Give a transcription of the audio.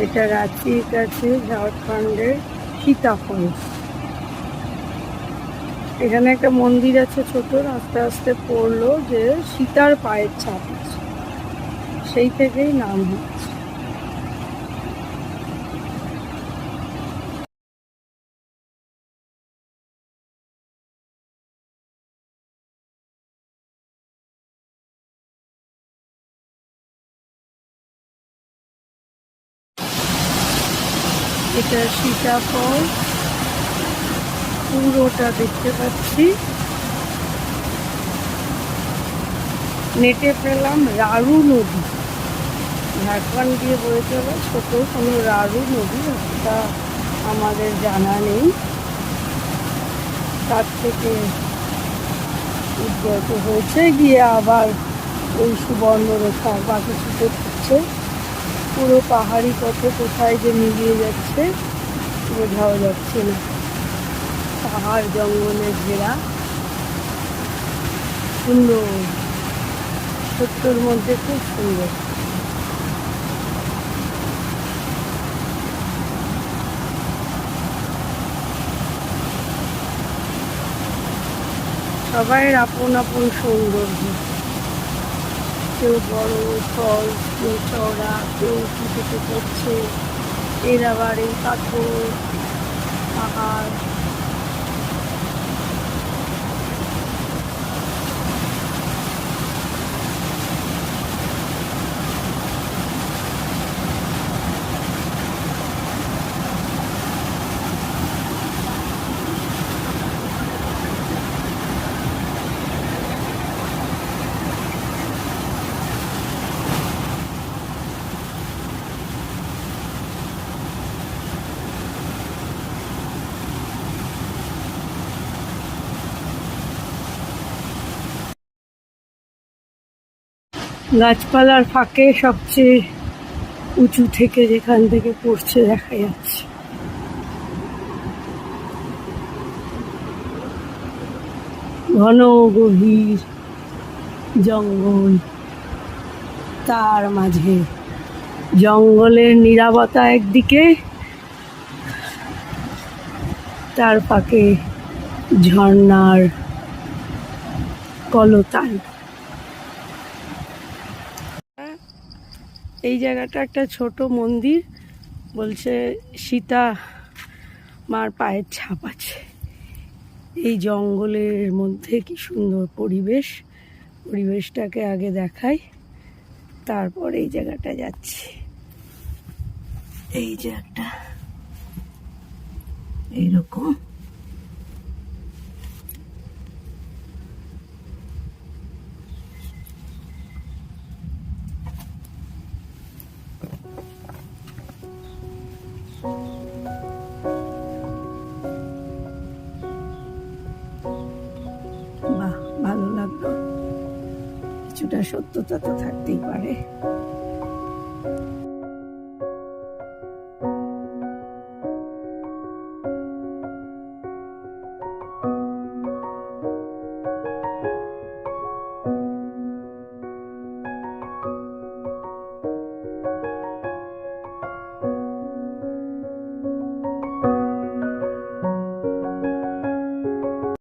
এটা রাঁচির কাছে ঝাড়খণ্ডের সীতাফল। এখানে একটা মন্দির আছে ছোট, আস্তে আস্তে পড়ল যে সীতার পায়ের ছাপ আছে। সেই থেকেই নাম হচ্ছে। এটা সীতাফল পুরোটা দেখতে পাচ্ছি। নেটে পেলাম রারু নদী। ঝাড়খণ্ড দিয়ে বয়ে চলা ছোট কোনো রারু নদী তা আমাদের জানা নেই। তার থেকে উদ্গত হয়েছে। গিয়ে আবার ওই সুবর্ণরেখা বাকি ছুটে ফুটছে পুরো পাহাড়ি পথে কোথায় যে মিলিয়ে যাচ্ছে, বোঝাও যাচ্ছে না। পাহাড় জঙ্গলে ঘেরা। সুন্দর সত্যর মধ্যে খুব সুন্দর। সবাইয়ের আপন আপন সৌন্দর্য। কেউ বড় ফল কেউ চড়া কেউ কিছু করছে। এর আবার এই পাথর পাহাড়। গাছপালার ফাঁকে সবচেয়ে উঁচু থেকে যেখান থেকে পড়ছে দেখা যাচ্ছে। ঘন গভীর জঙ্গল, তার মাঝে জঙ্গলের নিরাপত্তা একদিকে, তার ফাঁকে ঝর্ণার কলতান। এই জায়গাটা একটা ছোট মন্দির, বলছে সীতা মার পায়ের ছাপ আছে। এই জঙ্গলের মধ্যে কি সুন্দর পরিবেশ। পরিবেশটাকে আগে দেখাই, তারপর এই জায়গাটা যাচ্ছি। এই যে একটা, এইরকম। কিছুটা সত্যতা তো থাকতেই পারে।